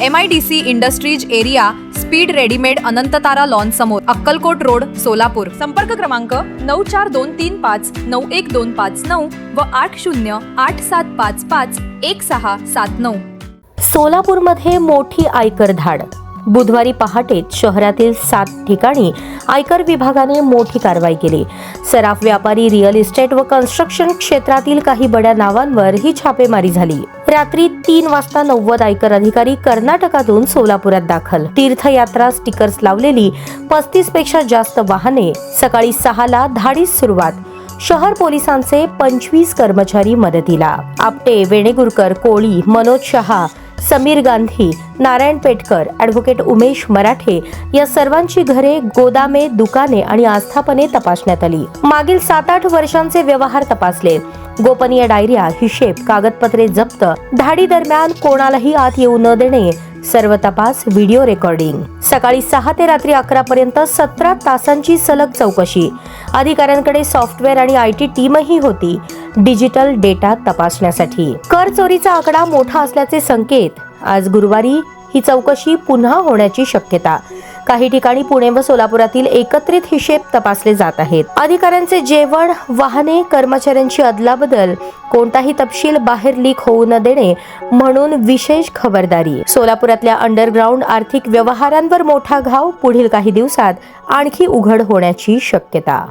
M I D C industries area speed readymade Anantatara lawn समोर Akkalkot road Solapur. संपर्क क्रमांक नऊ चार दोन तीन पाच नऊ एक दोन पाच नऊ व आठ शून्य आठ सात पाच पाच एक सहा सात नऊ. सोलापूरमध्ये मोठी आयकर धाड. बुधवारी पहाटेत शहरातील सात ठिकाणी आयकर विभागाने मोठी कारवाई केली. सराफ व्यापारी रिअल इस्टेट व कन्स्ट्रक्शन क्षेत्रातील काही बड्या नावांवर ही छापेमारी झाली. रात्री तीन वाजता नव्वद आयकर अधिकारी कर्नाटकातून सोलापुरात दाखल. तीर्थयात्रा स्टिकर्स लावलेली पस्तीसपेक्षा जास्त वाहने सकाळी सहाला धाडीस सुरुवात. शहर पोलिसांचे पंचवीस कर्मचारी मदतीला. आपटे वेणेगुरकर कोळी मनोज शहा समीर गांधी नारायण पेटकर ॲडव्होकेट उमेश मराठे या सर्वांची घरे गोदामे दुकाने आणि आस्थापने तपासण्यात आली. मागील सात आठ वर्षांचे व्यवहार तपासले. गोपनीय डायऱ्या हिशेब कागदपत्रे जप्त धाडी दरम्यान कोणालाही आत येऊ न देणे सर्व तपास व्हिडिओ रेकॉर्डिंग. सकाळी सहा ते रात्री अकरा पर्यंत सतरा तासांची सलग चौकशी. अधिकाऱ्यांकडे सॉफ्टवेअर आणि आय टी टीमही होती. डिजिटल डेटा तपासण्यासाठी. कर चोरीचा आकडा मोठा असल्याचे संकेत आज गुरुवारी ही चौकशी पुन्हा होण्याची शक्यता. काही ठिकाणी पुणे व सोलापुरातील एकत्रित हिशेब तपासले जात आहेत. अधिकाऱ्यांचे जेवण वाहने कर्मचाऱ्यांची अदलाबदल कोणताही तपशील बाहेर लीक होऊ न देणे म्हणून विशेष खबरदारी. सोलापुरातल्या अंडरग्राऊंड आर्थिक व्यवहारांवर मोठा घाव पुढील काही दिवसात आणखी उघड होण्याची शक्यता.